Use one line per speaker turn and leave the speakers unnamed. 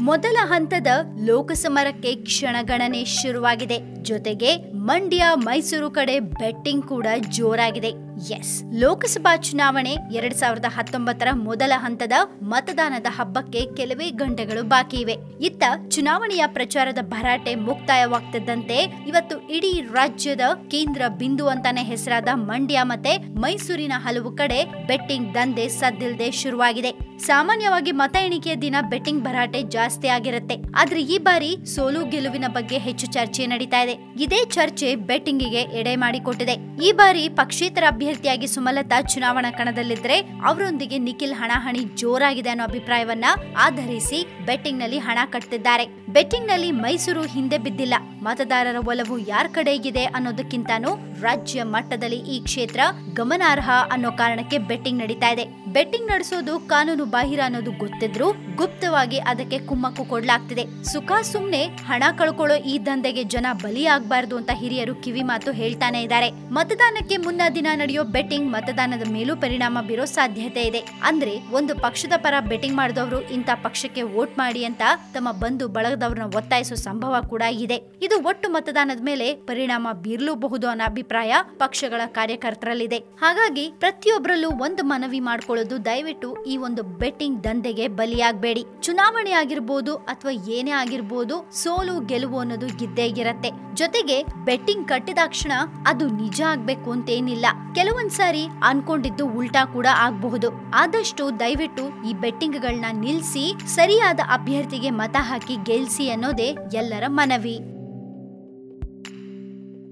ಮೊದಲ ಹಂತದ ಲೋಕಸಮರಕ್ಕೆ ಕ್ಷಣಗಣನೆ ಶುರುವಾಗಿದೆ. ಜೊತೆಗೆ ಮಂಡ್ಯ, ಮೈಸೂರು ಕಡೆ ಬೆಟ್ಟಿಂಗ್ ಕೂಡ ಜೋರಾಗಿದೆ. ಎಸ್ ಲೋಕಸಭಾ ಚುನಾವಣೆ ಎರಡ್ ಸಾವಿರದ ಹತ್ತೊಂಬತ್ತರ ಮೊದಲ ಹಂತದ ಮತದಾನದ ಹಬ್ಬಕ್ಕೆ ಕೆಲವೇ ಗಂಟೆಗಳು ಬಾಕಿ ಇವೆ. ಇತ್ತ ಚುನಾವಣೆಯ ಪ್ರಚಾರದ ಭರಾಟೆ ಮುಕ್ತಾಯವಾಗ್ತಿದ್ದಂತೆ ಇವತ್ತು ಇಡೀ ರಾಜ್ಯದ ಕೇಂದ್ರ ಬಿಂದು ಅಂತಾನೆ ಹೆಸರಾದ ಮಂಡ್ಯ ಮತ್ತೆ ಮೈಸೂರಿನ ಹಲವು ಕಡೆ ಬೆಟ್ಟಿಂಗ್ ದಂಧೆ ಸದ್ದಿಲ್ದೆ ಶುರುವಾಗಿದೆ. ಸಾಮಾನ್ಯವಾಗಿ ಮತ ಎಣಿಕೆಯ ದಿನ ಬೆಟ್ಟಿಂಗ್ ಭರಾಟೆ ಜಾಸ್ತಿ ಆಗಿರುತ್ತೆ. ಆದ್ರೆ ಈ ಬಾರಿ ಸೋಲು ಗೆಲುವಿನ ಬಗ್ಗೆ ಹೆಚ್ಚು ಚರ್ಚೆ ನಡೀತಾ ಇದೆ. ಇದೇ ಚರ್ಚೆ ಬೆಟ್ಟಿಂಗಿಗೆ ಎಡೆ ಮಾಡಿಕೊಟ್ಟಿದೆ. ಈ ಬಾರಿ ಪಕ್ಷೇತರ ಅಭ್ಯರ್ಥಿಯಾಗಿ ಸುಮಲತಾ ಚುನಾವಣಾ ಕಣದಲ್ಲಿದ್ರೆ ಅವರೊಂದಿಗೆ ನಿಖಿಲ್ ಹಣಾಹಣಿ ಜೋರಾಗಿದೆ ಅನ್ನೋ ಅಭಿಪ್ರಾಯವನ್ನ ಆಧರಿಸಿ ಬೆಟ್ಟಿಂಗ್ನಲ್ಲಿ ಹಣ ಕಟ್ಟಿದ್ದಾರೆ ಬೆಟ್ಟಿಂಗ್ನಲ್ಲಿ ಮೈಸೂರು ಹಿಂದೆ ಬಿದ್ದಿಲ್ಲ. ಮತದಾರರ ಒಲವು ಯಾರ ಕಡೆಗಿದೆ ಅನ್ನೋದಕ್ಕಿಂತಾನು ರಾಜ್ಯ ಮಟ್ಟದಲ್ಲಿ ಈ ಕ್ಷೇತ್ರ ಗಮನಾರ್ಹ ಅನ್ನೋ ಕಾರಣಕ್ಕೆ ಬೆಟ್ಟಿಂಗ್ ನಡೀತಾ ಇದೆ. ಬೆಟ್ಟಿಂಗ್ ನಡೆಸೋದು ಕಾನೂನು ಬಾಹಿರ ಅನ್ನೋದು ಗೊತ್ತಿದ್ರು ಗುಪ್ತವಾಗಿ ಅದಕ್ಕೆ ಕುಮ್ಮಕ್ಕು ಕೊಡ್ಲಾಗ್ತಿದೆ. ಸುಖ ಸುಮ್ನೆ ಹಣ ಕಳ್ಕೊಳ್ಳೋ ಈ ದಂಧೆಗೆ ಜನ ಬಲಿಯಾಗಬಾರದು ಅಂತ ಹಿರಿಯರು ಕಿವಿ ಮಾತು ಹೇಳ್ತಾನೆ ಇದ್ದಾರೆ. ಮತದಾನಕ್ಕೆ ಮುನ್ನ ದಿನ ನಡೆಯೋ ಬೆಟ್ಟಿಂಗ್ ಮತದಾನದ ಮೇಲೂ ಪರಿಣಾಮ ಬೀರೋ ಸಾಧ್ಯತೆ ಇದೆ. ಅಂದ್ರೆ ಒಂದು ಪಕ್ಷದ ಪರ ಬೆಟ್ಟಿಂಗ್ ಮಾಡಿದವರು ಇಂಥ ಪಕ್ಷಕ್ಕೆ ವೋಟ್ ಮಾಡಿ ಅಂತ ತಮ್ಮ ಬಂಧು ಬಳಗದವ್ರನ್ನ ಒತ್ತಾಯಿಸೋ ಸಂಭವ ಕೂಡ ಇದೆ. ಇದು ಒಟ್ಟು ಮತದಾನದ ಮೇಲೆ ಪರಿಣಾಮ ಬೀರಲೂಬಹುದು ಅನ್ನೋ ಅಭಿಪ್ರಾಯ ಪಕ್ಷಗಳ ಕಾರ್ಯಕರ್ತರಲ್ಲಿದೆ. ಹಾಗಾಗಿ ಪ್ರತಿಯೊಬ್ಬರಲ್ಲೂ ಒಂದು ಮನವಿ ಮಾಡ್ಕೊಳ್ಳೋದು ದಯವಿಟ್ಟು ಈ ಒಂದು ಬೆಟ್ಟಿಂಗ್ ದಂಧೆಗೆ ಬಲಿಯಾಗಬೇಡಿ. ಚುನಾವಣೆ ಆಗಿರ್ಬೋದು ಅಥವಾ ಏನೇ ಆಗಿರ್ಬೋದು ಸೋಲು ಗೆಲುವು ಅನ್ನೋದು ಇದ್ದೇ ಇರತ್ತೆ. ಜೊತೆಗೆ ಬೆಟ್ಟಿಂಗ್ ಕಟ್ಟಿದಾಕ್ಷಣ ಅದು ನಿಜ ಆಗ್ಬೇಕು ಅಂತೇನಿಲ್ಲ. ಕೆಲವೊಂದ್ಸಾರಿ ಅನ್ಕೊಂಡಿದ್ದು ಉಲ್ಟಾ ಕೂಡ ಆಗಬಹುದು. ಆದಷ್ಟು ದಯವಿಟ್ಟು ಈ ಬೆಟ್ಟಿಂಗ್ ಗಳನ್ನ ನಿಲ್ಸಿ, ಸರಿಯಾದ ಅಭ್ಯರ್ಥಿಗೆ ಮತ ಹಾಕಿ ಗೆಲ್ಸಿ ಅನ್ನೋದೇ ಎಲ್ಲರ ಮನವಿ.